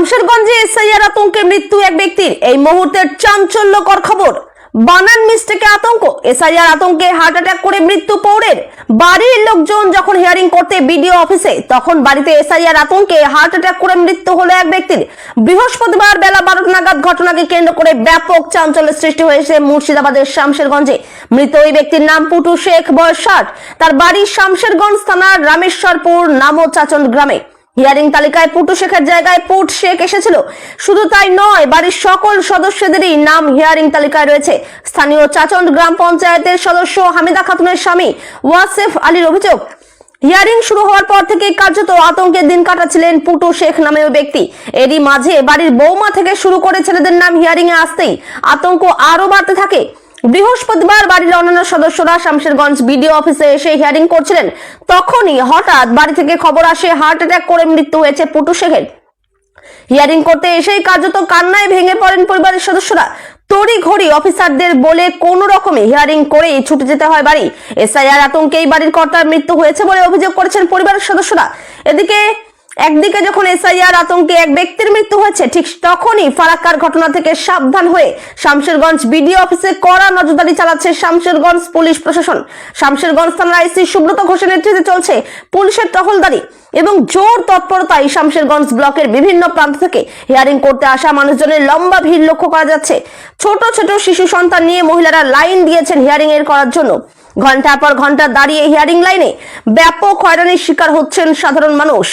শামশেরগঞ্জে SIR আতঙ্কে মৃত্যু এক ব্যক্তির। এই মুহূর্তের চাঞ্চল্যকর খবর, বানান মিস্টেকে আতঙ্ক। এসআইআর আতঙ্কে হার্ট অ্যাটাক করে মৃত্যু পৌরের। বাড়ির লোকজন যখন হিয়ারিং করতে বিডিও অফিসে, তখন বাড়িতে এসআইআর আতঙ্কে হার্ট অ্যাটাক করে মৃত্যু হলো এক ব্যক্তির। বৃহস্পতিবার বেলা বারোটা নাগাদ ঘটনাকে কেন্দ্র করে ব্যাপক চাঞ্চল্যের সৃষ্টি হয়েছে মুর্শিদাবাদের শামশেরগঞ্জে। মৃত ওই ব্যক্তির নাম পুটু শেখ, বয়স ষাট। তার বাড়ি শামশেরগঞ্জ থানার রামেশ্বরপুর নামো চাচন গ্রামে। হিয়ারিং তালিকায় পুটু শেখের জায়গায় পুট শেখ এসেছিল। শুধু তাই নয়, বাড়ির সকল সদস্যদেরই নাম হিয়ারিং তালিকায় রয়েছে। স্থানীয় চাচন্ড গ্রাম পঞ্চায়েতের সদস্য হামিদা খাতুনের স্বামী ওয়াসেফ আলীর অভিযোগ, হিয়ারিং শুরু হওয়ার পর থেকে কার্যত আতঙ্কের দিন কাটাচ্ছিলেন পুটু শেখ নামে ওই ব্যক্তি। এরই মাঝে বাড়ির বৌমা থেকে শুরু করে ছেলেদের নাম হিয়ারিং এ আসতেই আতঙ্ক আরও বাড়তে থাকে। বৃহস্পতিবার বাড়ির অন্যান্য সদস্যরা শামশেরগঞ্জ বিডিও অফিসে এসে হিয়ারিং করছিলেন। তখনই হঠাৎ বাড়ি থেকে খবর আসে হার্ট অ্যাটাক করে মৃত্যু হয়েছে পুটু শেখের হিয়ারিং করতে এসেই কার্যত কান্নায় ভেঙে পড়েন পরিবারের সদস্যরা। তড়ি ঘড়ি অফিসারদের বলে কোনো রকমে হিয়ারিং করেই ছুটে যেতে হয় বাড়ি। এসআইআর আতঙ্কে এই বাড়ির কর্তার মৃত্যু হয়েছে বলে অভিযোগ করেছেন পরিবারের সদস্যরা। এদিকে একদিকে যখন এসআইআর আতঙ্কে এক ব্যক্তির মৃত্যু হয়েছে, ঠিক তখনই ফারাক্কার ঘটনা থেকে সাবধান হয়ে শামশেরগঞ্জ বিডিও অফিসে কড়া নজরদারি চালাচ্ছে শামশেরগঞ্জ পুলিশ প্রশাসন। শামশেরগঞ্জ থানার আইসি সুব্রত ঘোষের নেতৃত্বে চলছে পুলিশের টহলদারি এবং জোর তৎপরতায় শামশেরগঞ্জ ব্লকের বিভিন্ন প্রান্ত থেকে হিয়ারিং করতে আসা মানুষজনের লম্বা ভিড় লক্ষ্য করা যাচ্ছে। ছোট ছোট শিশু সন্তান নিয়ে মহিলারা লাইন দিয়েছেন হিয়ারিং এর করার জন্য। ঘণ্টার পর ঘণ্টা দাঁড়িয়ে হিয়ারিং লাইনে ব্যাপক হয়রানির শিকার হচ্ছেন সাধারণ মানুষ।